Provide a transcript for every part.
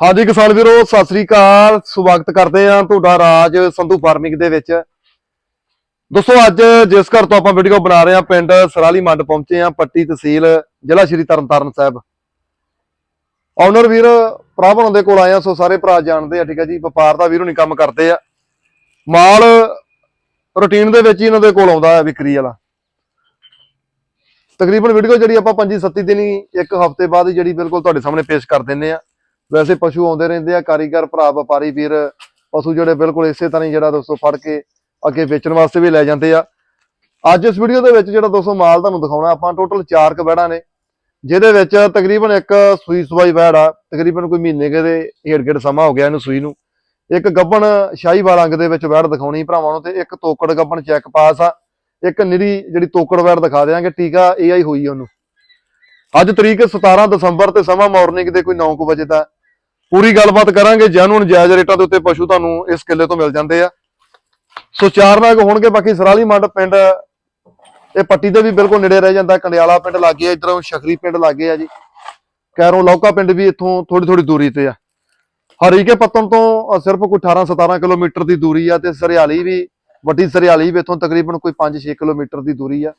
ਹਾਂਜੀ ਕਿਸਾਨ ਵੀਰੋ, ਸਤਿ ਸ੍ਰੀ ਅਕਾਲ। ਸਵਾਗਤ ਕਰਦੇ ਹਾਂ ਤੁਹਾਡਾ ਰਾਜ ਸੰਧੂ ਫਾਰਮਿੰਗ ਦੇ ਵਿੱਚ। ਦੋਸਤੋ, ਅੱਜ ਜਿਸ ਘਰ ਤੋਂ ਆਪਾਂ ਵੀਡੀਓ ਬਣਾ ਰਹੇ ਹਾਂ, ਪਿੰਡ ਸਰਾਲੀ ਮੰਡ ਪਹੁੰਚੇ ਹਾਂ, ਪੱਟੀ ਤਹਿਸੀਲ ਜ਼ਿਲ੍ਹਾ ਸ਼੍ਰੀ ਤਰਨਤਾਰਨ ਸਾਹਿਬ। ਓਨਰ ਵੀਰ ਪ੍ਰਾਭਨ ਦੇ ਕੋਲ ਆਏ ਆ ਸੋ ਸਾਰੇ ਭਰਾ ਜਾਣਦੇ ਆ, ਠੀਕ ਹੈ ਜੀ? ਵਪਾਰ ਦਾ ਵੀਰੋ ਨਹੀਂ ਕੰਮ ਕਰਦੇ ਆ। ਮਾਲ ਰੂਟੀਨ ਦੇ ਵਿੱਚ ਹੀ ਇਹਨਾਂ ਦੇ ਕੋਲ ਆਉਂਦਾ ਹੈ ਵਿਕਰੀ ਵਾਲਾ। ਤਕਰੀਬਨ ਵੀਡੀਓ ਜਿਹੜੀ ਆਪਾਂ 25 27 ਦਿਨੀ, ਇੱਕ ਹਫ਼ਤੇ ਬਾਅਦ ਹੀ ਜਿਹੜੀ ਬਿਲਕੁਲ ਤੁਹਾਡੇ ਸਾਹਮਣੇ ਪੇਸ਼ ਕਰ ਦਿੰਨੇ ਆ ਵੈਸੇ ਪਸ਼ੂ ਆਉਂਦੇ ਰਹਿੰਦੇ ਆ, ਕਾਰੀਗਰ, ਭਰਾ, ਵਪਾਰੀ, ਵੀਰ, ਪਸ਼ੂ ਜਿਹੜੇ ਬਿਲਕੁਲ ਇਸੇ ਤਰ੍ਹਾਂ ਹੀ ਜਿਹੜਾ ਦੋਸਤੋ ਫੜ ਕੇ ਅੱਗੇ ਵੇਚਣ ਵਾਸਤੇ ਵੀ ਲੈ ਜਾਂਦੇ ਆ। ਅੱਜ ਇਸ ਵੀਡੀਓ ਦੇ ਵਿੱਚ ਜਿਹੜਾ ਦੋਸਤੋ ਮਾਲ ਤੁਹਾਨੂੰ ਦਿਖਾਉਣਾ, ਆਪਾਂ ਟੋਟਲ 4 ਬੈੜਾਂ ਨੇ, ਜਿਹਦੇ ਵਿੱਚ ਤਕਰੀਬਨ ਇੱਕ ਸੂਈ ਸਵਾਈ ਵੈੜ ਆ, ਤਕਰੀਬਨ ਕੋਈ ਮਹੀਨੇ ਕੇ ਦੇ ਢੇੜ ਗੇੜ ਸਮਾਂ ਹੋ ਗਿਆ ਇਹਨੂੰ ਸੂਈ ਨੂੰ। ਇੱਕ ਗੱਬਣ ਸ਼ਾਹੀਵਾਲ ਅੰਗ ਦੇ ਵਿੱਚ ਵੈੜ ਦਿਖਾਉਣੀ ਭਰਾਵਾਂ ਨੂੰ ਤੇ ਇੱਕ ਤੋਕੜ ਗੱਬਣ ਚੈੱਕ ਪਾਸ ਆ, ਇੱਕ ਨਿਰੀ ਜਿਹੜੀ ਤੋਕੜ ਵੈੜ ਦਿਖਾ ਦਿਆਂਗੇ ਟੀਕਾ ਏਆਈ ਹੋਈ ਆ ਉਹਨੂੰ। ਅੱਜ ਤਰੀਕ 17 ਦਸੰਬਰ ਤੇ ਸਮਾਂ ਮਾਰਨਿੰਗ ਦੇ ਕੋਈ 9 ਵਜੇ ਦਾ ਪੂਰੀ ਗੱਲਬਾਤ ਕਰਾਂਗੇ ਜੈਨੂਨ ਜਾਇਜ਼ ਰੇਟਾਂ ਦੇ ਉੱਤੇ ਪਸ਼ੂ ਤੁਹਾਨੂੰ ਇਸ ਕਿੱਲੇ ਤੋਂ ਮਿਲ ਜਾਂਦੇ ਆ। ਸੋ ਚਾਰ ਨਾਗ ਹੋਣਗੇ, ਬਾਕੀ ਸਰਾਲੀ ਮੰਡ ਪਿੰਡ, ਇਹ ਪੱਟੀ ਦੇ ਵੀ ਬਿਲਕੁਲ ਨੇੜੇ ਰਹਿ ਜਾਂਦਾ, ਕੰਡਿਆਲਾ ਪਿੰਡ ਲੱਗੇ ਆ, ਇਧਰੋਂ ਸ਼ਖਰੀ ਪਿੰਡ ਲੱਗੇ ਆ ਜੀ। ਕੈਰੋਂ ਲੌਕਾ ਪਿੰਡ ਵੀ ਇੱਥੋਂ ਥੋੜੀ ਥੋੜੀ ਦੂਰੀ ਤੇ ਆ। ਹਰੀਕੇ ਪੱਤਨ ਤੋਂ ਸਿਰਫ ਕੋਈ 18 17 ਕਿਲੋਮੀਟਰ ਦੀ ਦੂਰੀ ਆ ਤੇ ਸਰਿਆਲੀ ਵੀ, ਵੱਡੀ ਸਰਿਆਲੀ ਵੀ ਇੱਥੋਂ ਤਕਰੀਬਨ ਕੋਈ 5-6 ਕਿਲੋਮੀਟਰ ਦੀ ਦੂਰੀ ਆ।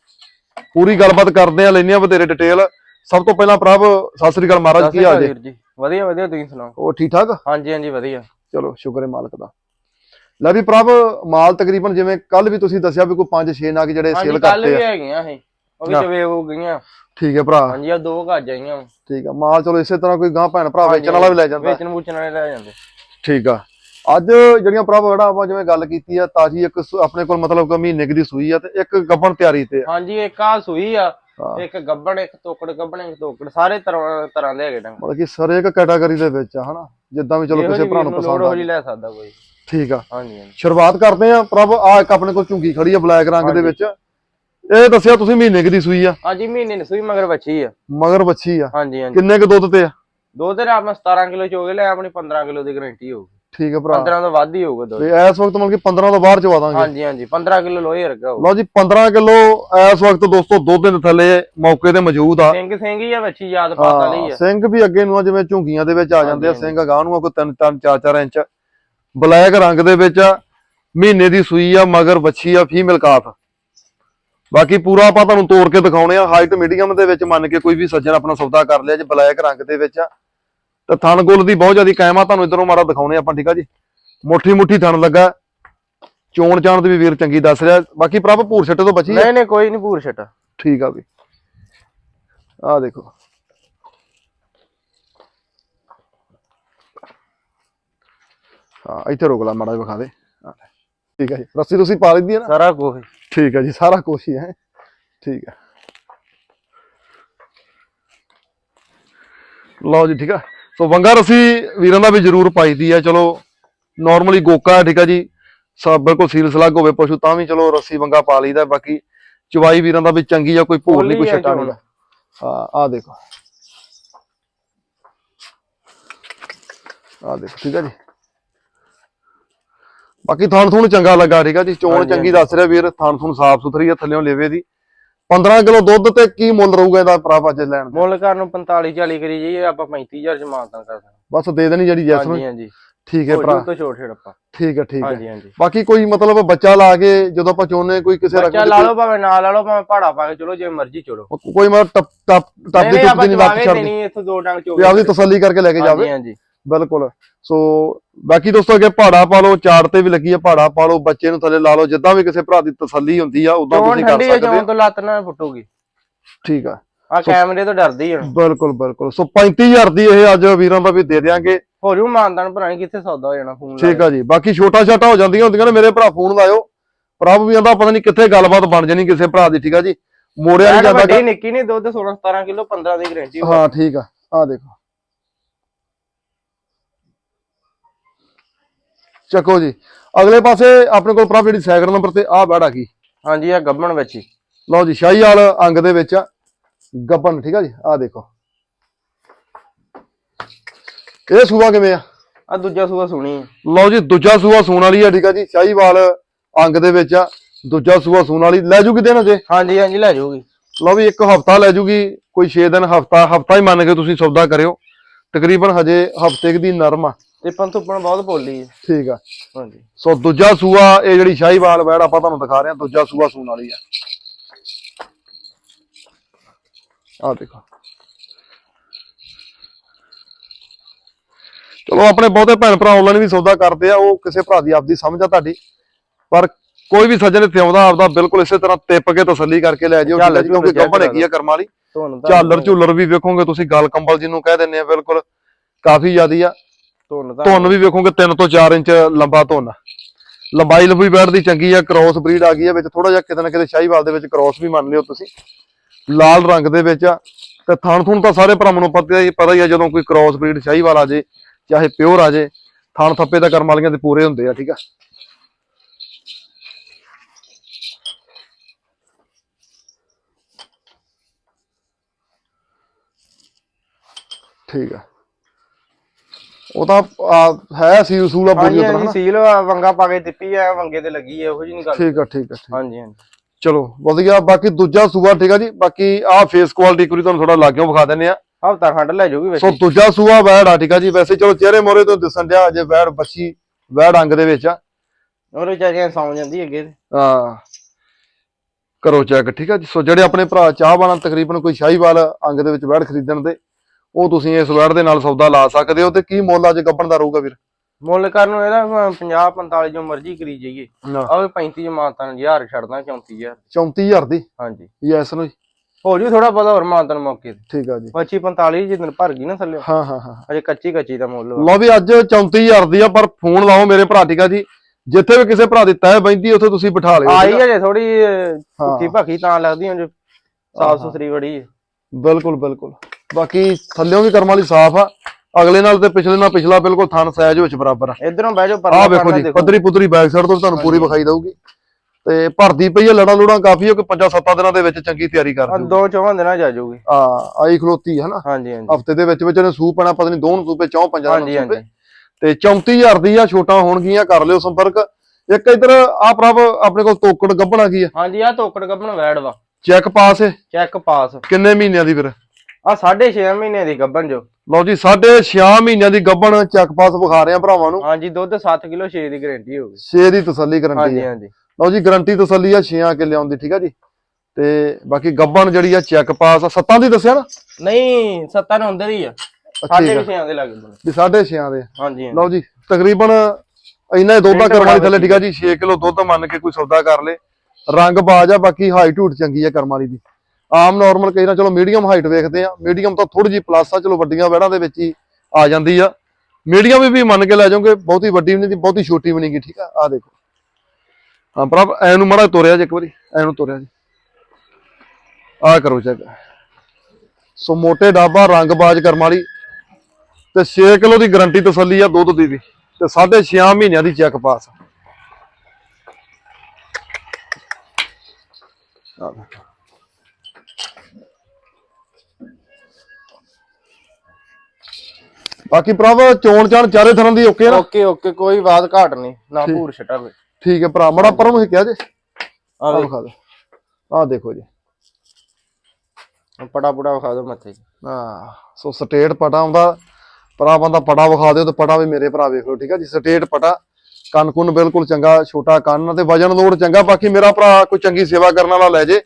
ਪੂਰੀ ਗੱਲਬਾਤ ਕਰਦੇ ਆ, ਲੈਂਦੇ ਆ ਵਧੇਰੇ ਡਿਟੇਲ ਸਭ ਤੋਂ ਪਹਿਲਾਂ ਪ੍ਰਭ, ਸਤਿ ਸ੍ਰੀ ਅਕਾਲ ਮਹਾਰਾਜ, ਕੀ ਹਾਲ ਜੀ। ਵਧੀਆ ਵਧੀਆ ਤੁਸੀਂ ਸੁਣਾਓ? ਉਹ ਠੀਕ ਠਾਕ? ਹਾਂਜੀ ਹਾਂਜੀ ਵਧੀਆ। ਚਲੋ ਸ਼ੁਕਰ ਹੈ ਮਾਲਕ ਦਾ। ਲੈ ਵੀ ਪ੍ਰਭ ਮਾਲ ਤਕਰੀਬਨ ਜਿਵੇਂ ਕੱਲ ਵੀ ਤੁਸੀਂ ਦੱਸਿਆ ਵੀ ਕੋਈ 5-6 ਨਾਗ ਜਿਹੜੇ ਹਾਂਜੀ ਸੇਲ ਕੱਲ ਕਰਤੇ ਵੀ ਆ। ਹੈਗੀਆਂ ਇਹ ਉਹ ਵੀ। ਚਵੇ ਹੋ ਗਈਆਂ। ਠੀਕ ਹੈ ਭਰਾ। ਹਾਂਜੀ ਆ ਦੋ ਘਰ ਜਾਈਆਂ ਠੀਕ ਆ ਮਾਲ ਚਲੋ ਇਸੇ ਤਰ੍ਹਾਂ ਕੋਈ ਗਾਂ ਭੈਣ ਭਰਾ ਵੇਚਣ ਵਾਲਾ ਵੀ ਲੈ ਜਾਂਦਾ। ਵੇਚਣ ਵੂਚਣ ਵਾਲੇ ਲੈ ਜਾਂਦੇ। ਠੀਕ ਆ। ਅੱਜ ਜਿਹੜੀਆਂ ਪ੍ਰਭ ਜਿਹੜਾ ਆਪਾਂ ਜਿਵੇਂ ਗੱਲ ਕੀਤੀ ਆ ਤਾਜੀ ਇੱਕ ਆਪਣੇ ਕੋਲ ਮਤਲਬ ਕਿ ਮਹੀਨੇ ਦੀ ਸੂਈ ਆ ਤੇ ਇੱਕ ਗੱਬਣ ਤਿਆਰੀ ਤੇ ਆ। ਹਾਂਜੀ ਇੱਕ ਆ ਸੂਈ ਆ। ਇੱਕ ਗੱਬਣ ਇੱਕ ਤੋਕੜ ਗੱਬਣ ਇੱਕ ਤੋਕੜ ਸਾਰੇ ਤਰ੍ਹਾਂ ਤਰ੍ਹਾਂ ਦੇ ਹੈਗੇ ਡੰਗ ਮਤਲਬ ਕਿ ਸਰੇਕ ਕੈਟਾਗਰੀ ਦੇ ਵਿੱਚ ਆ ਹਨਾ? ਜਿੱਦਾਂ ਵੀ ਚਲੋ ਕਿਸੇ ਭਰਾ ਨੂੰ ਪਸੰਦ ਆ ਲੈ ਸਕਦਾ ਕੋਈ। ਠੀਕ ਆ। ਹਾਂਜੀ ਸ਼ੁਰੂਆਤ ਕਰਦੇ ਆ ਪ੍ਰਭ ਆ ਇੱਕ ਆਪਣੇ ਕੋਲ ਝੁੰਗੀ ਖੜੀ ਆ ਬਲੈਕ ਰੰਗ ਦੇ। ਵਿੱਚ। ਇਹ ਦੱਸਿਆ ਤੁਸੀਂ ਮਹੀਨੇ ਕੁ ਦੀ ਸੂਈ ਆ। ਹਾਂਜੀ ਮਹੀਨੇ ਨੇ ਸੂਈ ਮਗਰ ਬੱਚੀ ਆ। ਮਗਰ ਬੱਚੀ ਆ। ਹਾਂਜੀ ਹਾਂਜੀ। ਕਿੰਨੇ ਕੁ ਦੁੱਧ ਤੇ ਆ? ਦੋ ਤੇ ਰਾਤ ਮੈਂ 17 ਕਿਲੋ ਚੋਗੇ ਲੈ ਆਪਣੀ 15 ਕਿਲੋ ਦੀ ਗਾਰੰਟੀ ਹੋਊਗੀ। ਠੀਕ ਆ ਭਰਾ। 15 ਤੋਂ ਵੱਧ ਹੀ ਹੋਊਗਾ ਦੋ ਤੇ ਇਸ ਵਕਤ ਮਤਲਬ ਕਿ 15 ਤੋਂ ਬਾਹਰ ਚਵਾ ਦਾਂਗੇ ਹਾਂਜੀ ਹਾਂਜੀ 15 ਕਿਲੋ ਲੋਹੇ ਵਰਗਾ ਹੋਊ ਲਓ ਜੀ 15 ਕਿਲੋ ਇਸ ਵਕਤ ਦੋਸਤੋ ਦੁੱਧ ਦੇ ਥੱਲੇ ਮੌਕੇ ਤੇ ਮੌਜੂਦ ਆ। ਸਿੰਘ ਸਿੰਘ ਹੀ ਆ ਬੱਚੀ ਯਾਦ ਪਾਤ ਵਾਲੀ ਹਾਂ, ਆ। ਸਿੰਘ ਵੀ ਅੱਗੇ ਨੂੰ ਆ ਜਿਵੇਂ ਝੁੰਗੀਆਂ ਦੇ ਵਿੱਚ ਆ ਜਾਂਦੇ ਆ। ਸਿੰਘ ਅਗਾਹ ਨੂੰ ਆ ਕੋਈ 3 3 4 4 ਇੰਚ। ਬਲੈਕ ਰੰਗ ਦੇ ਵਿੱਚ ਆ। ਮਹੀਨੇ ਦੀ ਸੂਈ ਆ ਮਗਰ ਵੱਛੀ ਆ ਫੀਮੇਲ ਕਾਫ ਬਾਕੀ ਪੂਰਾ ਆਪਾਂ ਤੁਹਾਨੂੰ ਤੋੜ ਕੇ ਦਿਖਾਉਣੇ ਆ। ਹਾਈਟ ਮੀਡੀਅਮ ਦੇ ਵਿੱਚ ਮੰਨ ਕੇ ਕੋਈ ਵੀ ਸੱਜਣ ਆਪਣਾ ਸੌਦਾ ਕਰ ਲਿਆ ਜੇ ਬਲੈਕ ਰੰਗ ਦੇ ਵਿੱਚ ਆ। ਤੇ ਥਣ ਗੁੱਲ ਦੀ ਬਹੁਤ ਜ਼ਿਆਦਾ ਕਾਇਮ ਆ ਤੁਹਾਨੂੰ ਇਧਰੋਂ ਮਾਰਾ ਦਿਖਾਉਣੇ ਆਪਾਂ ਠੀਕ ਆ ਜੀ? ਮੁੱਠੀ ਮੁੱਠੀ ਥਣ ਲੱਗਾ। ਚੋਣ ਚਾਣ ਦੀ ਵੀ ਵੀਰ ਚੰਗੀ ਦੱਸ ਰਿਹਾ। ਬਾਕੀ ਪ੍ਰਭ ਭੂਰ ਛੱਟੇ ਤੋਂ ਬਚੀ ਨਹੀਂ ਨਹੀਂ ਕੋਈ ਨਹੀਂ ਪੂਰ ਛਟਾ। ਠੀਕ ਆ ਵੀ। ਆ ਦੇਖੋ। ਹਾਂ ਇੱਥੇ ਰੋਕ ਲਾ ਮਾੜਾ ਜਿਹਾ ਵਿਖਾ ਦੇ। ਠੀਕ ਹੈ ਜੀ। ਰੱਸੀ ਤੁਸੀਂ ਪਾ ਲਈ ਹੈ ਨਾ? ਸਾਰਾ ਕੁਝ ਠੀਕ ਹੈ ਜੀ ਸਾਰਾ ਕੁਛ ਹੀ ਹੈ। ਠੀਕ ਹੈ ਲਓ ਜੀ ਠੀਕ ਆ। ਸੋ ਵੰਗਾ ਰੱਸੀ ਵੀਰਾਂ ਦਾ ਵੀ ਜ਼ਰੂਰ ਪਾਈਦੀ ਹੈ ਚਲੋ ਨਾਰਮਲੀ ਗੋਕਾ ਹੈ, ਠੀਕ ਆ ਜੀ। ਸਭ ਬਿਲਕੁਲ ਸੀਲ ਸਲੱਗ ਹੋਵੇ ਪਸ਼ੂ ਤਾਂ ਵੀ ਚਲੋ ਰੱਸੀ ਵੰਗਾ ਪਾ ਲਈਦਾ ਬਾਕੀ ਚਵਾਈ ਵੀਰਾਂ ਦਾ ਵੀ ਚੰਗੀ ਆ ਕੋਈ ਭੂਰ ਨਹੀਂ ਕੋਈ ਛਟਾ ਨਹੀਂ। ਹਾਂ ਆ ਦੇਖੋ। ਆ ਦੇਖੋ ਠੀਕ ਆ ਜੀ। ਬਾਕੀ ਥਾਣ ਥੂਣ ਚੰਗਾ ਲੱਗਾ ਠੀਕ ਆ ਜੀ। ਚੋਣ ਚੰਗੀ। ਦੱਸ ਰਿਹਾ ਵੀਰ ਥਾਣ ਥੂਣ ਸਾਫ਼ ਸੁਥਰੀ ਆ ਥੱਲਿਓਂ ਲੇਵੇ ਦੀ। 15 ਕਿਲੋ ਦੁੱਧ ਤੇ ਕੀ ਮੁੱਲ ਰਹੂਗਾ ਇਹਦਾ ਭਰਾ ਅੱਜ ਲੈਣ ਦਾ? ਮੁੱਲ ਕਰਨ ਨੂੰ 45 40 ਕਰੀ ਜਾਈਏ ਆਪਾਂ 35000 ਚ ਮਾਨਤਾਂ ਕਰ ਸਕਦੇ ਬਸ ਦੇ ਦੇਣੀ ਜਿਹੜੀ। ਜੈਸਮਨ ਹਾਂਜੀ ਹਾਂਜੀ। ਠੀਕ ਹੈ ਭਰਾ। ਜੂ ਤੋਂ ਛੋਟ ਛੜ ਆਪਾਂ। ਠੀਕ ਹੈ ਠੀਕ ਹੈ। ਬਾਕੀ ਕੋਈ ਮਤਲਬ ਬੱਚਾ ਲਾ ਕੇ ਜਦੋਂ ਆਪਾਂ ਚਾਹੁੰਦੇ ਕੋਈ ਕਿਸੇ ਬੱਚਾ ਰਕਮ ਲਾ ਲਓ ਭਾਵੇਂ ਨਾ ਲਾ ਲਓ ਭਾਵੇਂ ਪਹਾੜਾ ਪਾ ਕੇ ਚਲੋ ਜੇ ਮਰਜ਼ੀ ਚਲੋ। ਦੀ ਕੋਈ ਮਤਲਬ ਟੱਪ ਟੱਪ ਟੱਪ ਦੀ ਆਪਾਂ ਦੀ ਨਹੀਂ ਇੱਥੋਂ ਦੋ ਡੰਗ ਚੋ ਵੀ ਆਪਦੀ ਤਸੱਲੀ ਕਰਕੇ ਲੈ ਕੇ ਜਾਵੇ। ਹਾਂਜੀ ਹਾਂਜੀ। ਬਿਲਕੁਲ। ਸੋ ਬਾਕੀ ਦੋਸਤੋ ਅੱਗੇ ਪਹਾੜਾ ਪਾ ਲਓ ਚਾਰ ਤੇ ਵੀ ਲੱਗੀ ਹੈ ਪਹਾੜਾ ਪਾ ਲਓ ਬੱਚੇ ਨੂੰ ਥੱਲੇ ਲਾ ਲਓ ਜਿੱਦਾਂ ਵੀ ਕਿਸੇ ਭਰਾ ਦੀ ਤਸੱਲੀ ਹੁੰਦੀ ਆ ਉਦਾਂ ਤੁਸੀਂ ਕਰ ਹੈ ਸਕਦੇ ਹੋ। ਤੋਂ ਲੱਤ ਨਾ ਫੁੱਟੂਗੀ। ਠੀਕ ਆ। ਆ ਕੈਮਰੇ ਤੋਂ ਡਰਦੀ ਹੁਣ ਬਿਲਕੁਲ ਬਿਲਕੁਲ। ਸੋ 35000 ਦੀ ਇਹ ਅੱਜ ਵੀਰਾਂ ਦਾ ਵੀ ਦੇ ਦਿਆਂਗੇ। ਹੋ ਜੂ ਮਾਨਦਾਨ ਭਰਾਣੀ ਕਿੱਥੇ ਸੌਦਾ ਹੋ ਜਾਣਾ ਫੋਨ ਠੀਕ ਆ ਜੀ। ਬਾਕੀ ਛੋਟਾ ਛਾਟਾ ਹੋ ਜਾਂਦੀਆਂ ਹੁੰਦੀਆਂ ਨੇ ਮੇਰੇ ਭਰਾ ਫੋਨ ਲਾਇਓ। ਪ੍ਰਭ ਵੀ ਆਂਦਾ ਪਤਾ ਨਹੀਂ ਕਿੱਥੇ ਗੱਲਬਾਤ ਬਣ ਜਾਣੀ ਕਿਸੇ ਭਰਾ ਦੀ ਠੀਕ ਆ ਜੀ। ਮੋੜਿਆ ਨਹੀਂ ਜਾਂਦਾ ਵੱਡੀ ਨਿੱਕੀ ਨਹੀਂ ਦੁੱਧ 16 17 ਕਿਲੋ 15 ਦੀ ਗਾਰੰਟੀ ਹਾਂ ਠੀਕ ਆ। ਆ ਦੇਖੋ। ਚੱਕੋ ਜੀ। ਅਗਲੇ ਪਾਸੇ ਆਪਣੇ ਕੋਲ ਪ੍ਰਭ ਜਿਹੜੀ ਸੈਕਿੰਡ ਨੰਬਰ ਤੇ ਆ ਬੈੜ ਗਈ ਹਾਂਜੀ ਆ ਗੱਬਣ ਬੱਚੀ ਲਓ ਜੀ ਸ਼ਾਹੀ ਵਾਲ ਅੰਗ ਦੇ ਵਿੱਚ ਆ। ਗੱਬਨ ਠੀਕ ਆ ਜੀ? ਆ ਦੇਖੋ। ਇਹ ਸੂਆ ਕਿਵੇਂ ਆ? ਆ ਦੂਜਾ ਸੂਆ ਸੁਣੀ ਹੈ। ਲਓ ਜੀ ਦੂਜਾ ਸੂਆ ਸੂਣ ਵਾਲੀ ਆ ਠੀਕ ਆ ਜੀ। ਸ਼ਾਹੀਵਾਲ ਅੰਗ ਦੇ ਵਿੱਚ ਆ। ਦੂਜਾ ਸੂਆ ਸੂਣ ਵਾਲੀ ਲੈ ਜੂਗੀ ਦਿਨ ਅਜੇ? ਹਾਂਜੀ ਹਾਂਜੀ ਲੈ ਜਾਊਗੀ ਲਓ ਵੀ ਇੱਕ ਹਫਤਾ ਲੈ ਜੂਗੀ ਕੋਈ 6 ਦਿਨ ਹਫਤਾ ਹਫਤਾ ਹੀ ਮੰਨ ਕੇ ਤੁਸੀਂ ਸੌਦਾ ਕਰਿਓ। ਤਕਰੀਬਨ ਹਜੇ ਹਫ਼ਤੇ ਕੁ ਦੀ ਨਰਮ ਆ। ਤਿੱਪਣ ਤੁੱਪਣ ਬਹੁਤ ਬੋਲੀ ਹੈ। ਠੀਕ ਆ। ਹਾਂਜੀ। ਸੋ ਦੂਜਾ ਸੂਆ ਇਹ ਜਿਹੜੀ ਸ਼ਾਹੀਵਾਲ ਵੈੜ ਆਪਾਂ ਤੁਹਾਨੂੰ ਦਿਖਾ ਰਹੇ ਹਾਂ ਦੂਜਾ ਸੂਆ ਸੂਣ ਵਾਲੀ ਆ। ਆ ਦੇਖੋ। ਚਲੋ ਆਪਣੇ ਬਹੁਤੇ ਭੈਣ ਭਰਾ ਆਨਲਾਈਨ ਵੀ ਸੌਦਾ ਕਰਦੇ ਆ ਉਹ ਕਿਸੇ ਭਰਾ ਦੀ ਆਪਦੀ ਸਮਝ ਆ ਤੁਹਾਡੀ। ਪਰ ਕੋਈ ਵੀ ਸੱਜਣ ਇੱਥੇ ਆਉਂਦਾ ਆਪਦਾ ਬਿਲਕੁਲ ਇਸੇ ਤਰ੍ਹਾਂ ਟਿੱਪ ਕੇ ਤਸੱਲੀ ਕਰਕੇ ਲੈ ਜਾਓ ਕਿਉਂਕਿ ਗੱਭਣ ਹੈਗੀ ਆ ਕਰਮਾਂ ਵਾਲੀ। ਧੁੰਨ ਤਾਂ ਝਾਲਰ ਝੂਲਰ ਵੀ ਵੇਖੋਗੇ ਤੁਸੀਂ ਗਲ ਕੰਬਲ ਜਿਹਨੂੰ ਕਹਿ ਦਿੰਦੇ ਆ ਬਿਲਕੁਲ ਕਾਫੀ ਜ਼ਿਆਦੀ ਆ। ਧੁੰਨ ਤਾਂ ਧੁੰਨ ਵੀ ਵੇਖੋਗੇ 3 ਤੋਂ 4 ਇੰਚ ਲੰਬਾ ਧੁੰਨ। ਲੰਬਾਈ ਲੰਬੀ ਬੈਠ ਦੀ ਚੰਗੀ ਆ ਕ੍ਰੋਸ ਬਰੀਡ ਆ ਗਈ ਆ ਵਿੱਚ ਥੋੜਾ ਜਿਹਾ ਕਿਤੇ ਨਾ ਕਿਤੇ ਸ਼ਾਹੀਵਾਲ ਦੇ ਵਿੱਚ ਕ੍ਰੋਸ ਵੀ ਮੰਨ ਲਿਓ ਤੁਸੀਂ। ਲਾਲ ਰੰਗ ਦੇ ਵਿੱਚ ਆ ਤੇ ਥਣ ਥੁਣ ਤਾਂ ਸਾਰੇ ਭਰਾਵਾਂ ਨੂੰ ਪਤਾ ਹੀ ਪਤਾ ਹੀ ਆ ਜਦੋਂ ਕੋਈ ਕ੍ਰੋਸ ਬਰੀਡ ਸ਼ਾਹੀਵਾਲ ਆ ਜੇ ਚਾਹੇ ਪਿਓਰ ਆ ਜੇ ਥਣ ਥੱਪੇ ਤਾਂ ਕਰਮ ਵਾਲੀਆਂ ਦੇ ਪੂਰੇ ਹੁੰਦੇ ਆ ਠੀਕ ਆ। ਠੀਕ ਆ। ਉਹ ਤਾਂ ਆ, ਹੈ ਸੀ ਉਸੂਲਾ ਪੂਰੀ ਹਾਂਜੀ ਉਤਰ ਹਾਂਜੀ ਸੀਲ ਆ, ਵੰਗਾ ਪਾ ਕੇ ਦਿੱਤੀ ਆ ਵੰਗੇ ਤੇ ਲੱਗੀ ਆ ਉਹੋ ਜੀ ਨਹੀਂ ਗੱਲ। ਠੀਕ ਆ ਠੀਕ ਆ ਠੀਕ ਆ। ਹਾਂਜੀ ਹਾਂਜੀ। ਚਲੋ ਵਧੀਆ ਬਾਕੀ ਦੂਜਾ ਸੂਆ ਠੀਕ ਆ ਜੀ। ਬਾਕੀ ਆਹ ਫੇਸ ਕੁਆਲਿਟੀ ਇੱਕ ਵਾਰੀ ਤੁਹਾਨੂੰ ਥੋੜਾ ਲਾਗਿਓ ਵਿਖਾ ਦਿੰਨੇ ਆ। ਹਫਤਾ ਖੰਡ ਲੈ ਜਾਊਗੀ ਸੋ ਵਿੱਚ ਦੂਜਾ ਸੂਆ ਵੈੜ ਆ ਠੀਕ ਆ ਜੀ। ਵੈਸੇ ਚਲੋ ਚਿਹਰੇ ਮੋਰੇ ਤੋਂ ਦਿਸਣ ਡਿਆ ਜੇ ਵੈੜ ਬੱਚੀ ਵੈੜ ਅੰਗ ਦੇ ਵਿੱਚ ਆ। ਉਹਦੇ ਵਿਚਾਰੀਆਂ ਸੌਂ ਜਾਂਦੀ ਅੱਗੇ ਤੇ। ਹਾਂ। ਕਰੋ ਚੈੱਕ ਠੀਕ ਆ ਜੀ। ਸੋ ਜਿਹੜੇ ਆਪਣੇ ਭਰਾ ਚਾਹ ਬਾਣਾ ਤਕਰੀਬਨ ਕੋਈ ਸ਼ਾਹੀਵਾਲ ਅੰਗ ਦੇ ਵਿੱਚ ਵੈੜ ਖਰੀਦਣ ਦੇ ਉਹ ਤੁਸੀਂ ਇਸ ਵੈੜ ਦੇ ਨਾਲ ਸੌਦਾ ਲਾ ਸਕਦੇ ਹੋ ਤੇ ਕੀ ਮੁੱਲ ਅੱਜ ਗੱਬਣ ਦਾ ਰਹੂਗਾ ਵੀਰ? ਮੁੱਲ ਕਰਨ ਨੂੰ ਇਹਦਾ 50 45 ਜੋ ਮਰਜ਼ੀ ਕਰੀ ਜਾਈਏ। ਆਹ 35 ਜਮਾਤਾਂ ਨੂੰ 1000 ਛੱਡਦਾ 34000 34000 ਦੀ? ਹਾਂਜੀ। ਯੈਸ ਨੂੰ ਜੀ। ਹੋ ਜੂ ਥੋੜਾ ਬਹੁਤਾ ਹੋਰ ਮਾਨਤਨ ਮੌਕੇ ਤੇ। ਠੀਕ ਆ ਜੀ। 25 45 ਜਿੱਦਣ ਭਰ ਗਈ ਨਾ ਥੱਲੇ। ਹਾਂ ਹਾਂ ਹਾਂ। ਅਜੇ ਕੱਚੀ ਕੱਚੀ ਦਾ ਮੁੱਲ। ਲਓ ਵੀ ਅੱਜ 34000 ਦੀ ਆ ਪਰ ਫੋਨ ਲਾਓ ਮੇਰੇ ਭਰਾ ਠੀਕ ਆ ਜੀ। ਜਿੱਥੇ ਵੀ ਕਿਸੇ ਭਰਾ ਦੀ ਤੈਅ ਬੈਂਦੀ ਉੱਥੇ ਤੁਸੀਂ ਬਿਠਾ ਲਿਓ ਆਈ? ਅਜੇ ਥੋੜੀ ਭੁੱਖੀ ਭਾਖੀ ਤਾਂ ਲੱਗਦੀ ਹੁਣ ਸਾਫ਼ ਸੁਥਰੀ ਬੜੀ ਬਿਲਕੁਲ ਬਿਲਕੁਲ। ਬਾਕੀ ਥੱਲਿਓਂ ਵੀ ਕਰਮ ਵਾਲੀ ਸਾਫ਼ ਆ। ਅਗਲੇ ਨਾਲ ਤੇ ਪਿਛਲੇ ਨਾਲ ਪਿਛਲਾ ਬਿਲਕੁਲ ਥਣ ਸਾਈਜ਼ ਵਿੱਚ ਬਰਾਬਰ ਆ। ਇਧਰੋਂ ਬਹਿ ਜਾਓ ਆਹ ਪਰਲਾ ਵੇਖੋ ਜੀ ਪੱਧਰੀ ਪੁੱਧਰੀ ਬੈਕ ਸਾਈਡ ਤੋਂ ਤੁਹਾਨੂੰ ਪੂਰੀ ਵਿਖਾਈ ਦਊਗੀ। ਤੇ ਭਰਦੀ ਪਈ ਆ ਲੜਾ ਲੂੜਾ ਕਾਫੀ ਹੋ ਕਿ 5-7 ਦਿਨਾਂ ਦੇ ਵਿੱਚ ਚੰਗੀ ਤਿਆਰੀ ਕਰ ਆਹ ਦਊਗੀ ਦੋ ਚੌਹਾਂ ਦਿਨਾਂ ਚ ਆ ਜਾਊਗੀ। ਆ ਆਈ ਖਲੋਤੀ ਹੈ ਨਾ ਹਾਂਜੀ ਹਾਂਜੀ। ਹਫ਼ਤੇ ਦੇ ਵਿੱਚ ਵਿੱਚ ਇਹਨੇ ਸੂਪ ਪੈਣਾ ਪਤਾ ਨਹੀਂ ਦੋ ਨੂੰ ਸੂਪੇ ਚੌਂ ਪੰਜਾਂ ਨੂੰ ਸੂਪੇ। ਹਾਂਜੀ। ਤੇ 34000 ਦੀ ਆ ਛੋਟਾ ਹੋਣਗੀਆਂ ਕਰ ਲਿਓ ਸੰਪਰਕ। ਇੱਕ ਇਧਰ ਆ ਪ੍ਰਭ ਆਪਣੇ ਕੋਲ ਤੋਕੜ ਗੱਬਣਾ ਕੀ ਆ? ਹਾਂਜੀ ਆ ਤੋਕੜ ਗੱਭਣ ਵੈੜ ਵਾ। ਚੈੱਕ ਪਾਸ ਹੈ ਚੈੱਕ ਪਾਸ। ਕਿੰਨੇ ਮਹੀਨਿਆਂ ਦੀ ਫਿਰ? ਆ 6.5 ਮਹੀਨੇ ਦੀ ਗੱਭਣ ਜੋ। ਲਓ ਜੀ 6.5 ਮਹੀਨਿਆਂ ਦੀ ਗੱਬਣ ਚੈੱਕ ਪਾਸ ਵਿਖਾ ਰਹੇ ਆ ਭਰਾਵਾਂ ਨੂੰ। ਹਾਂਜੀ ਦੁੱਧ 7 ਕਿਲੋ 6 ਦੀ ਗਾਰੰਟੀ ਹੋਊਗੀ 6 ਦੀ ਤਸੱਲੀ ਗਰੰਟੀ ਹਾਂਜੀ ਹੈ। ਹਾਂਜੀ। ਲਓ ਜੀ ਗਰੰਟੀ ਤਸੱਲੀ ਆ 6 ਕਿੱਲੇ ਆਉਂਦੀ ਠੀਕ ਆ ਜੀ। ਤੇ ਬਾਕੀ ਗੱਬਣ ਜਿਹੜੀ ਆ ਚੈੱਕ ਪਾਸ ਆ। ਸੱਤਾਂ ਦੀ ਦੱਸਿਆ ਨਾ? ਨਹੀਂ ਸੱਤਾਂ ਨੂੰ ਅੰਦਰ ਹੀ ਆ। ਠੀਕ ਸਾਡੇ ਆ ਵਿਸ਼ਿਆਂ ਦੇ ਲੱਗ ਜਾਂਦੇ ਵੀ 6.5 ਦੇ। ਹਾਂਜੀ ਹਾਂਜੀ। ਲਓ ਜੀ ਤਕਰੀਬਨ ਇੰਨਾ ਦੁੱਧ ਦਾ ਥੱਲੇ ਠੀਕ ਆ ਜੀ। 6 ਕਿਲੋ ਦੁੱਧ ਮੰਨ ਕੇ ਕੋਈ ਸੌਦਾ ਕਰ ਲੇ। ਰੰਗ ਬਾਜ ਆ ਬਾਕੀ ਹਾਈਟ ਹੂਟ ਚੰਗੀ ਆ ਕਰਮਾਲੀ ਦੀ। ਆਮ ਨਾਰਮਲ ਕਈ ਨਾ ਚਲੋ ਮੀਡੀਅਮ ਹਾਈਟ ਵੇਖਦੇ ਆ ਮੀਡੀਅਮ ਤਾਂ ਥੋੜੀ ਜੀ ਪਲੱਸ ਆ, ਚਲੋ ਵੱਡੀਆਂ ਵਹਿੜਾਂ ਦੇ ਵਿੱਚ ਹੀ ਆ ਜਾਂਦੀ ਆ। ਮੀਡੀਅਮ ਵੀ ਵੀ ਮੰਨ ਕੇ ਲੈ ਜਾਓਗੇ, ਬਹੁਤੀ ਵੱਡੀ ਵੀ ਨਹੀਂ, ਬਹੁਤੀ ਛੋਟੀ ਵੀ ਨਹੀਂ ਠੀਕ ਆ? ਆ ਦੇਖੋ। ਹਾਂ ਪ੍ਰਭ ਐ ਨੂੰ ਮੜਾ ਤੋਰਿਆ ਜੀ ਇੱਕ ਵਾਰੀ, ਐ ਨੂੰ ਤੋਰਿਆ ਜੀ। ਆ ਕਰੋ ਚੈੱਕ ਸੋ ਮੋਟੇ ਡਾਬਾ ਰੰਗ ਬਾਜ ਕਰਮ ਵਾਲੀ ਤੇ 6 ਕਿਲੋ ਦੀ ਗਾਰੰਟੀ ਤਸੱਲੀ ਆ ਦੁੱਧ ਦੀ ਵੀ, ਤੇ 6.5 ਮਹੀਨਿਆਂ ਦੀ ਚੈੱਕ ਪਾਸ ਆ। ਬਾਕੀ ਭਰਾਵ ਚੋਣ ਚਾਣ ਚਾਰੇ ਤਰ੍ਹਾਂ ਦੀ ਓਕੇ ਨਾ। ਓਕੇ ਓਕੇ ਕੋਈ ਬਾਤ ਘਾਟ ਨਹੀਂ। ਨਾ ਭੂਰ ਛਟਾ ਕੋਈ। ਠੀਕ ਹੈ ਭਰਾ ਮੜਾ ਪਰਮ ਹੀ ਕਿਹਾ ਜੇ। ਆ ਵਿਖਾ। ਦਿਓ। ਆ ਦੇਖੋ ਜੀ। ਪੜਾ ਪੜਾ ਵਿਖਾ ਦਿਓ ਮੱਥੇ। ਹਾਂ ਸੋ ਸਟੇਟ ਪਟਾ ਆਉਂਦਾ ਭਰਾ ਬੰਦਾ ਪਟਾ ਵਿਖਾ ਦਿਓ ਤੇ ਪਟਾ ਵੀ ਮੇਰੇ ਭਰਾ ਵੇਖ ਲਓ ਠੀਕ ਹੈ ਜੀ? ਸਟੇਟ ਪਟਾ। ਕੰਨ ਕੁੰਨ ਬਿਲਕੁਲ ਚੰਗਾ ਛੋਟਾ ਕੰਨ ਤੇ ਵਜਨ ਲੋਡ ਚੰਗਾ। ਬਾਕੀ ਮੇਰਾ ਭਰਾ ਕੋਈ ਚੰਗੀ ਸੇਵਾ ਕਰਨ ਵਾਲਾ ਲੈ ਜੇ।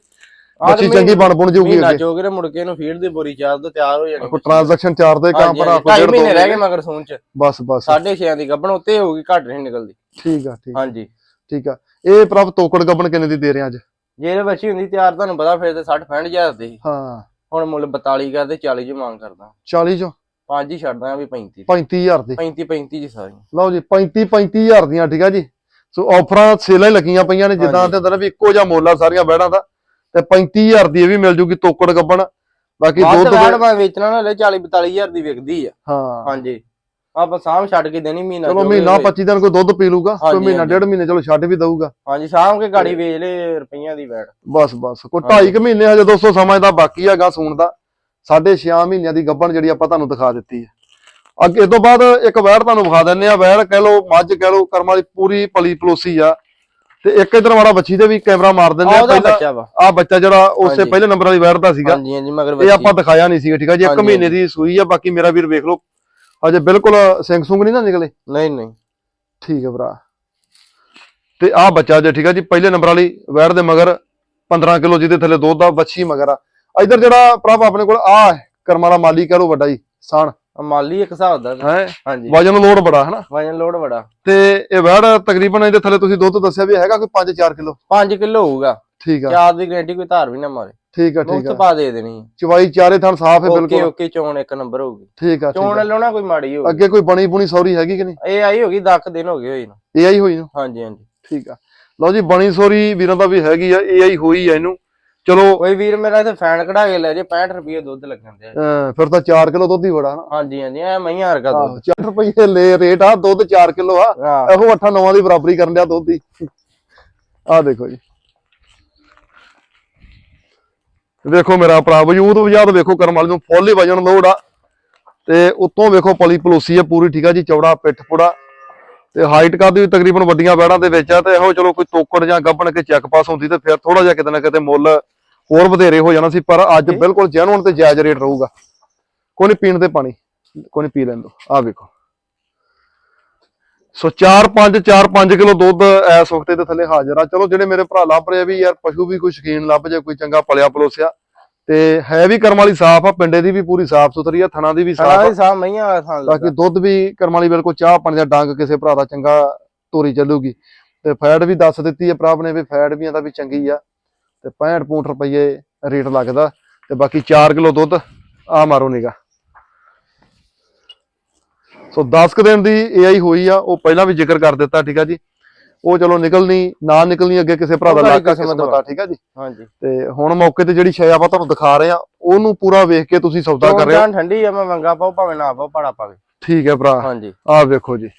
ਬੱਚੀ ਚੰਗੀ ਬਣ ਬੁਣ ਜੂਗੀ ਮਹੀਨਾ ਚੋਗਰੇ ਮੁੜ ਕੇ ਇਹਨੂੰ ਫੀਡ ਦੀ ਬੋਰੀ ਚਾਰ ਤੋਂ ਤਿਆਰ ਹੋ ਜਾਣੀ ਕੋਈ ਟ੍ਰਾਂਜੈਕਸ਼ਨ ਚਾਰ ਦੇ ਕੰਮ ਭਰਾ ਢਾਈ ਡੇਢ ਮਹੀਨੇ ਰਹਿ ਗਏ ਮਗਰ ਸੂਨ ਚ। ਬਸ ਬਸ। ਸਾਢੇ 6 ਦੀ ਗੱਭਣ ਉੱਤੇ ਹੋਊਗੀ ਘੱਟ ਨਹੀਂ ਨਿਕਲਦੀ। ਠੀਕ ਆ ਠੀਕ ਹਾਂਜੀ। ਠੀਕ ਆ। ਇਹ ਪ੍ਰਭ ਤੋਕੜ ਗੱਬਣ ਕਿੰਨੇ ਦੀ ਦੇ ਰਹੇ ਅੱਜ? ਜੇ ਬੱਚੀ ਹੁੰਦੀ ਤਿਆਰ ਤੁਹਾਨੂੰ ਪਤਾ ਫਿਰ ਤੇ 60 65 ਹਜ਼ਾਰ ਦੀ। ਹਾਂ। ਹੁਣ ਮੁੱਲ 42 ਕਰਦੇ 40 ਚ ਮੰਗ ਕਰਦਾ। 40 ਚੋਂ? ਪੰਜ ਹੀ ਛੱਡਦਾ ਵੀ 35 35000 ਦੀ। 35 35 ਜੀ ਸਾਰੀਆਂ ਲਓ ਜੀ 35 35000 ਦੀਆਂ ਠੀਕ ਆ ਜੀ। ਸੋ ਆਫਰਾਂ ਸੇਲਾਂ ਹੀ ਲੱਗੀਆਂ ਪਈਆਂ ਨੇ ਜਿੱਦਾਂ। ਤੇ ਹੁੰਦਾ ਨਾ ਵੀ ਇੱਕੋ ਜਿਹਾ ਮੁੱਲ ਸਾਰੀਆਂ ਬੈੜਾਂ ਦਾ। ਤੇ 35000 ਦੀ ਇਹ ਵੀ ਮਿਲ ਜੂਗੀ ਤੋਕੜ ਗੱਬਣ। ਬਾਕੀ ਦੁੱਧ ਦੇ- ਮੈਂ ਵੇਚਣਾ ਨਾ ਲੈ 40 42 ਹਜ਼ਾਰ ਦੀ ਵਿਕਦੀ ਆ। ਹਾਂ। ਹਾਂਜੀ। ਆਪਾਂ ਸਾਂਭ ਛੱਡ ਕੇ ਦੇਣੀ ਮਹੀਨਾ ਚਲੋ ਮਹੀਨਾ ਵੀ। 25 ਦਿਨ ਕੋਈ ਦੁੱਧ ਪੀ ਲੂਗਾ ਕੋਈ ਮਹੀਨਾ। ਡੇਢ ਮਹੀਨੇ ਚਲੋ ਛੱਡ ਵੀ ਦਊਗਾ। ਹਾਂਜੀ ਸਾਂਭ ਕੇ ਗਾੜੀ ਵੇਚ ਲੈ ਰੁਪਈਆਂ ਦੀ ਵੈਟ ਬਸ ਬਸ। ਕੋਈ ਢਾਈ ਕੁ ਮਹੀਨੇ ਹਜੇ ਦੋਸਤੋ ਸਮਾਂ ਇਹਦਾ ਬਾਕੀ ਹੈਗਾ ਸੂਣ ਦਾ। ਸਾਢੇ 6 ਮਹੀਨਿਆਂ ਦੀ ਗੱਬਣ ਜਿਹੜੀ ਆਪਾਂ ਤੁਹਾਨੂੰ ਦਿਖਾ ਦਿੱਤੀ ਹੈ। ਅੱਗੇ ਤੋਂ ਬਾਅਦ ਇੱਕ ਵੈੜ ਤੁਹਾਨੂੰ ਵਿਖਾ ਦਿੰਨੇ ਆ ਵੈੜ ਕਹਿ ਲਓ ਮੱਝ ਕਹਿ ਲਓ ਕਰਮਾਂ ਦੀ ਪੂਰੀ ਪਲੀ ਪਲੋਸੀ ਆ। ਤੇ ਇੱਕ ਇਧਰ ਵਾਲਾ ਬੱਚੀ ਦੇ ਵੀ ਕੈਮਰਾ ਮਾਰ ਦਿੰਦੇ ਆ ਪਹਿਲਾਂ ਆ ਬੱਚਾ ਜਿਹੜਾ ਉਸੇ। ਪਹਿਲੇ ਨੰਬਰ ਵਾਲੀ ਵੈੜ ਦਾ ਸੀਗਾ। ਹਾਂਜੀ ਹਾਂਜੀ ਮਗਰ ਇਹ ਆਪਾਂ ਦਿਖਾਇਆ ਨਹੀਂ ਸੀਗਾ ਠੀਕ ਆ ਜੀ? ਇੱਕ ਹਾਂਜੀ, ਮਹੀਨੇ ਦੀ ਸੂਈ ਆ ਬਾਕੀ ਮੇਰਾ ਵੀਰ ਵੇਖ ਲਓ। ਅਜੇ ਬਿਲਕੁਲ ਸਿੰਘ ਸੁੰਗ ਨਹੀਂ ਨਾ ਨਿਕਲੇ? ਨਹੀਂ ਨਹੀਂ। ਠੀਕ ਹੈ ਭਰਾ। ਤੇ ਆਹ ਬੱਚਾ ਜੇ ਠੀਕ ਆ ਜੀ? ਪਹਿਲੇ ਨੰਬਰ ਵਾਲੀ ਵੈੜ ਦੇ ਮਗਰ 15 ਕਿਲੋ ਜਿਹਦੇ ਥੱਲੇ ਦੁੱਧ ਦਾ ਬੱਚੀ ਮਗਰ ਆ। ਇਧਰ ਜਿਹੜਾ ਪ੍ਰਭ ਆਪਣੇ ਕੋਲ ਆ ਹੈ ਕਰਮਾਂ ਦਾ ਮਾਲੀ ਕਹ ਲੋ ਵੱਡਾ ਜੀ ਸਾਣ। ਮਾਲੀ ਇੱਕ ਹਿਸਾਬ ਦਾ। ਹੈ? ਹਾਂਜੀ। ਵਜਨ ਲੋਡ ਬੜਾ ਹਨਾ? ਵਜਨ ਲੋਡ ਬੜਾ। ਤੇ ਇਹ ਵੈੜ ਤਕਰੀਬਨ ਇਹਦੇ ਥੱਲੇ ਤੁਸੀਂ ਦੁੱਧ ਦੱਸਿਆ ਵੀ ਹੈਗਾ ਕੋਈ 5-4 ਕਿਲੋ? 5 ਕਿਲੋ ਹੋਊਗਾ। ਠੀਕ ਆ। ਚਾਰ ਦੀ ਗਾਰੰਟੀ ਕੋਈ ਧਾਰ ਵੀ ਨਾ ਮਾਰੇ। ਠੀਕ ਆ ਠੀਕ ਆ। ਪਾ ਦੇ ਦੇਣੀ ਚਵਾਈ ਚਾਰੇ ਥਣ ਸਾਫ਼ ਹੈ ਬਿਲਕੁਲ। ਓਕੇ ਚੋਣ ਇੱਕ ਨੰਬਰ ਹੋਊਗੀ। ਠੀਕ ਆ ਚੋਣ ਲਾਉਣਾ ਕੋਈ ਮਾੜੀ ਹੋਊਗੀ। ਅੱਗੇ ਕੋਈ ਬਣੀ ਬੁਣੀ ਸੌਰੀ ਹੈਗੀ ਕਿ ਨਹੀਂ? ਇਹ ਆਈ ਹੋਗੀ 10 ਦਿਨ ਹੋ ਗਏ ਹੋਈ ਨੂੰ। ਇਹ ਆਈ ਹੋਈ ਨੂੰ? ਹਾਂਜੀ ਹਾਂਜੀ। ਠੀਕ ਆ। ਲਓ ਜੀ ਬਣੀ ਸੌਰੀ ਵੀਰਾਂ ਦਾ ਵੀ ਹੈਗੀ ਆ ਇਹ ਆਈ ਹੋਈ ਆ ਇਹਨੂੰ। ਚਲੋ ਕੋਈ ਵੀਰ ਮੇਰਾ ਇੱਥੇ ਫੈਨ ਕਢਾ ਕੇ ਲੈ ਜੇ 65 ਰੁਪਏ ਦੁੱਧ ਲੱਗਣ ਦੇ ਅਹ ਫਿਰ ਤਾਂ 4 ਕਿਲੋ ਦੁੱਧ ਹੀ ਬੜਾ ਹਨਾ ਹਾਂਜੀ ਹਾਂਜੀ ਐ ਮਈਆਂ ਵਰਗਾ ਦੁੱਧ। 4 ਰੁਪਏ ਲੈ ਰੇਟ ਆ ਦੁੱਧ 4 ਕਿਲੋ ਆ। ਹਾਂ। ਇਹੋ 8 9 ਦੀ ਬਰਾਬਰੀ ਕਰਨ ਲਿਆ ਦੁੱਧ ਦੀ ਆ ਦੇਖੋ ਜੀ। ਵੇਖੋ ਮੇਰਾ ਭਰਾ ਵਜੂਦ ਵਜਾਦ ਵੇਖੋ ਕਰਮ ਵਾਲੇ ਨੂੰ ਫੁੱਲ ਹੀ ਵਜਣ ਲੋੜ ਆ। ਤੇ ਉਤੋਂ ਵੇਖੋ ਪਲੀ ਪਲੋਸੀ ਆ ਪੂਰੀ ਠੀਕ ਆ ਜੀ ਚੌੜਾ ਪਿੱਠ ਪੁੜਾ। ਤੇ ਹਾਈਟ ਕਾਦੀ ਤਕਰੀਬਨ ਵੱਡੀਆਂ ਬੈੜਾਂ ਦੇ ਵਿੱਚ ਆ ਤੇ ਇਹੋ ਚਲੋ ਕੋਈ ਤੋਕੜ ਜਾਂ ਗੱਬਣ ਕੇ ਚੈੱਕ ਪਾਸ ਹੁੰਦੀ ਤੇ ਫਿਰ ਥੋੜਾ ਜਿਹਾ ਕਿਤੇ ਨਾ ਕਿਤੇ ਮੁੱਲ ਹੋਰ ਵਧੇਰੇ ਹੋ ਜਾਣਾ ਸੀ ਪਰ ਅੱਜ ਬਿਲਕੁਲ ਜੈਨੂਨ ਤੇ ਜਾਇਜ਼ ਰੇਟ ਰਹੂਗਾ। ਕੋਈ ਨਹੀਂ ਪੀਣ ਦੇ ਪਾਣੀ ਕੋਈ ਨਹੀਂ ਪੀ ਲੈਣ ਦੋ। ਆ ਵੇਖੋ। ਸੋ 4 5 4 5 ਕਿਲੋ ਦੁੱਧ ਇਸ ਵਕਤ ਦੇ ਥੱਲੇ ਹਾਜ਼ਰ ਆ। ਚਲੋ ਜਿਹੜੇ ਮੇਰੇ ਭਰਾ ਲੱਭ ਰਹੇ ਵੀ ਯਾਰ ਪਸ਼ੂ ਵੀ ਕੋਈ ਸ਼ਕੀਨ ਲੱਭ ਜੇ ਕੋਈ ਚੰਗਾ ਪਲਿਆ ਪਲੋਸਿਆ ਤੇ ਹੈ ਵੀ ਕਰਮ ਵਾਲੀ ਸਾਫ਼ ਆ ਪਿੰਡੇ ਦੀ ਵੀ ਪੂਰੀ ਸਾਫ਼ ਸੁਥਰੀ ਆ ਥਣਾ ਦੀ ਵੀ ਸਾਫ਼ ਆ। ਸਾਹ ਮਈਆਂ ਵਾਲਾ ਥਾਂ ਬਾਕੀ ਲੱਗਾ ਦੁੱਧ ਵੀ ਕਰਮ ਵਾਲੀ ਬਿਲਕੁਲ ਚਾਹ ਪਾਣੀ ਦਾ ਡੰਗ ਕਿਸੇ ਭਰਾ ਦਾ ਚੰਗਾ ਤੋਰੀ ਚੱਲੂਗੀ। ਤੇ ਫੈਟ ਵੀ ਦੱਸ ਦਿੱਤੀ ਆ ਪ੍ਰਭ ਨੇ ਵੀ ਫੈਟ ਵੀ ਇਹਦਾ ਵੀ ਚੰਗੀ ਆ। ਤੇ 65 65 ਰੁਪਏ ਰੇਟ ਲੱਗਦਾ। ਤੇ ਬਾਕੀ 4 ਕਿਲੋ ਦੁੱਧ ਆ ਮਾਰੋ ਨਿਗਾ ਸੋ 10 ਕੁ ਦਿਨ ਦੀ ਏਆਈ ਹੋਈ ਆ ਉਹ ਪਹਿਲਾਂ ਵੀ ਜ਼ਿਕਰ ਕਰ ਦਿੱਤਾ ਠੀਕ ਆ ਜੀ। ਉਹ ਚਲੋ ਨਿਕਲਣੀ ਨਾ ਨਿਕਲਣੀ ਅੱਗੇ ਕਿਸੇ ਭਰਾ ਦਾ ਲੱਕ ਕਿਸਮਤ ਆ ਠੀਕ ਆ ਜੀ? ਹਾਂਜੀ। ਤੇ ਹੁਣ ਮੌਕੇ ਤੇ ਜਿਹੜੀ ਸ਼ੈ ਆਪਾਂ ਤੁਹਾਨੂੰ ਦਿਖਾ ਰਹੇ ਆ ਉਹਨੂੰ ਪੂਰਾ ਵੇਖ ਕੇ ਤੁਸੀਂ ਸੌਦਾ ਕਰ ਰਹੇ ਹੋ ਠੰਡੀ ਆ ਮੈਂ ਮੰਗਾ ਪਾਉ ਭਾਵੇਂ ਨਾ ਪਾਉ ਪਾੜਾ ਪਾਵੇ ਠੀਕ ਹੈ ਭਰਾ। ਹਾਂਜੀ। ਆਹ ਵੇਖੋ ਜੀ।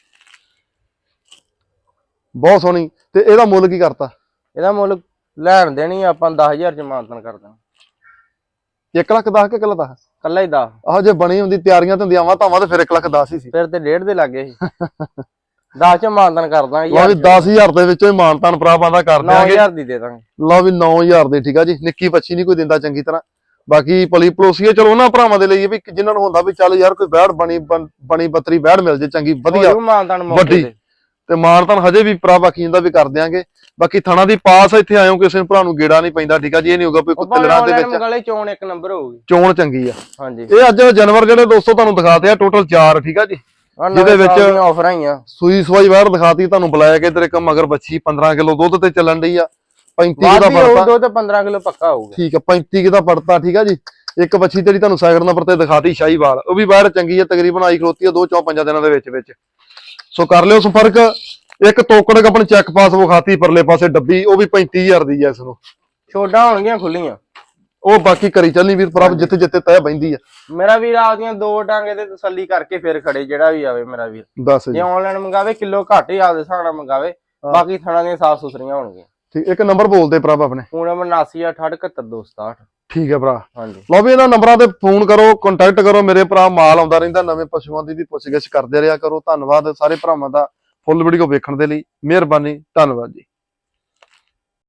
ਬਹੁਤ ਸੋਹਣੀ। ਤੇ ਇਹਦਾ ਮੁੱਲ ਕੀ ਕਰਤਾ? ਇਹਦਾ ਮੁੱਲ ਲੈਣ ਦੇਣੀ ਆਪਾਂ 10000 ਚ ਮਾਨਤਨ ਕਰ ਦਾਂ 1 ਲੱਖ 10 ਕਿ ਕਿਲੋ ਦਾ ਕੱਲਾ ਹੀ 10 ਆਹ ਜੇ ਬਣੀ ਹੁੰਦੀ ਤਿਆਰੀਆਂ ਤੇ ਹੁੰਦੀਆਂ ਵਾ ਤਾਂ ਤਾਂ ਫਿਰ 1 ਲੱਖ 10 ਹੀ ਸੀ। ਫਿਰ ਤੇ ਡੇਢ ਦੇ ਲੱਗੇ ਸੀ। 10 ਚ ਮਾਨਤਨ ਕਰ ਦਾਂ ਲਓ ਵੀ 10000 ਦੇ ਵਿੱਚੋਂ ਹੀ ਮਾਨਤਾਨ ਪ੍ਰਾਪਤ ਕਰ ਦਿਆਂਗੇ। 9000 ਦੀ ਦੇ ਦਾਂਗੇ। ਲਓ ਵੀ 9000 ਦੇ ਠੀਕ ਆ ਜੀ। ਨਿੱਕੀ ਬੱਚੀ ਨਹੀਂ ਕੋਈ ਦਿੰਦਾ ਚੰਗੀ ਤਰ੍ਹਾਂ। ਬਾਕੀ ਪਲੀ ਪਲੋਸੀਏ ਚਲੋ ਉਹਨਾਂ ਭਰਾਵਾਂ ਦੇ ਲਈ ਵੀ ਜਿਨ੍ਹਾਂ ਨੂੰ ਹੁੰਦਾ ਵੀ ਚੱਲ ਯਾਰ ਕੋਈ ਬੈੜ ਬਣੀ ਬਣ- ਬੱਤਰੀ ਬੈੜ ਮਿਲ ਜੇ ਚੰਗੀ ਵਧੀਆ। ਵੱਡੀ। ਤੇ। ਮਾਨਤਾਨ ਹਜੇ ਵੀ ਭਰਾ ਬਾਕੀ ਦਾ ਵੀ ਕਰ ਦਿਆਂਗੇ। ਬਾਕੀ ਥਣਾ ਦੀ ਪਾਸ ਇੱਥੇ ਆਇਓ ਕਿਸੇ ਨੂੰ ਭਰਾ ਨੂੰ ਗੇੜਾ ਨਹੀਂ ਪੈਂਦਾ ਠੀਕ ਆ ਜੀ। ਇਹ ਨਹੀਂ ਹੋਊਗਾ ਵੀ ਉਹ ਕੁੱਤੇ ਲੜਾਂ ਦੇ ਵਿੱਚ। ਮਗਲੇ ਚੋਣ ਇੱਕ ਨੰਬਰ ਹੋਊਗੀ। ਚੋਣ ਚੰਗੀ ਆ। ਹਾਂਜੀ। ਇਹ ਅੱਜ ਜਾਨਵਰ ਜਿਹੜੇ ਦੋਸਤੋ ਤੁਹਾਨੂੰ ਦਿਖਾਤੇ ਆ ਟੋਟਲ 4 ਠੀਕ ਆ ਜੀ। ਜਿਹਦੇ ਵਿੱਚ- ਆਫਰਾਂ ਹੀ ਆ ਸੂਈ ਸਵਾਈ ਬਾਹਰ ਦਿਖਾਤੀ ਤੁਹਾਨੂੰ ਬੁਲਾਇਆ ਕਿ ਇਧਰ ਇੱਕ ਮਗਰ ਬੱਚੀ 15 ਕਿਲੋ ਦੁੱਧ ਤੇ ਚੱਲਣ ਡਈ ਆ। 35 ਦਾ ਪੜਤਾ ਦੋ ਤੇ 15 ਕਿਲੋ ਪੱਕਾ ਹੋਊਗਾ। ਠੀਕ ਆ 35 ਦਾ ਪੜਤਾ ਠੀਕ ਆ ਜੀ। ਇੱਕ ਬੱਚੀ ਜਿਹੜੀ ਤੁਹਾਨੂੰ ਸਾਈਡ ਨੰਬਰ ਤੇ ਦਿਖਾਤੀ ਸ਼ਾਹੀਵਾਲ ਉਹ ਵੀ ਬਾਹਰ ਚੰਗੀ ਆ ਤਕਰੀਬਨ ਆਈ ਖਲੋਤੀ ਆ ਦੋ ਚੌ ਪੰਜਾਂ ਦਿਨਾਂ ਦੇ ਵਿੱਚ ਵਿੱਚ। ਸੋ ਕਰ ਲਿਓ ਸੰਪਰਕ। ਇੱਕ ਤੋਕੜ ਆਪਣੀ ਚੈੱਕ ਪਾਸ ਵਿਖਾਤੀ ਪਰਲੇ ਪਾਸੇ ਡੱਬੀ ਉਹ ਵੀ 35000 ਦੀ ਆ ਇਸ ਨੂੰ। ਛੋਡਾਂ ਹੋਣਗੀਆਂ ਖੁੱਲੀਆਂ ਉਹ ਬਾਕੀ ਕਰੀ ਚੱਲੀ ਵੀਰ ਪ੍ਰਭ ਜਿੱਥੇ ਜਿੱਥੇ ਤੈ ਬੈਂਦੀ ਆ। ਮੇਰਾ ਵੀਰ ਆਪਦੀਆਂ ਦੋ ਡਾਂਗੇ ਤੇ ਤਸੱਲੀ ਕਰਕੇ ਫਿਰ ਖੜੇ ਜਿਹੜਾ ਵੀ ਆਵੇ ਮੇਰਾ ਵੀਰ। ਦੱਸ ਜੇ। ਜੀ ਆਨਲਾਈਨ ਮੰਗਾਵੇ ਕਿਲੋ ਘੱਟ ਹੀ ਆਪਦੇ ਹਿਸਾਬ ਨਾਲ ਮੰਗਾਵੇ ਬਾਕੀ ਥਣਾ ਦੀਆਂ ਸਾਫ਼ ਸੁਥਰੀਆਂ ਹੋਣਗੀਆਂ। ਠੀਕ ਇੱਕ ਨੰਬਰ ਬੋਲਦੇ ਪ੍ਰਭ ਆਪਣੇ। ਹੁਣ 7968772267 ਠੀਕ ਹੈ ਭਰਾ। ਹਾਂਜੀ। ਲਓ ਵੀ ਇਹਨਾਂ ਨੰਬਰਾਂ ਤੇ ਫੋਨ ਕਰੋ ਕੰਟੈਕਟ ਕਰੋ ਮੇਰੇ ਭਰਾ ਮਾਲ ਆਉਂਦਾ ਰਹਿੰਦਾ ਨਵੇਂ ਪਸ਼ੂਆਂ ਦੀ ਵੀ ਪੁੱਛਗਿੱਛ ਕਰਦੇ ਰਿਹਾ ਕਰੋ। ਧੰਨਵਾਦ ਸਾਰੇ ਭਰਾਵਾਂ ਦਾ ਫੁੱਲ ਵੀਡੀਓ ਵੇਖਣ ਦੇ ਲਈ। ਮਿਹਰਬਾਨੀ ਧੰਨਵਾਦ ਜੀ।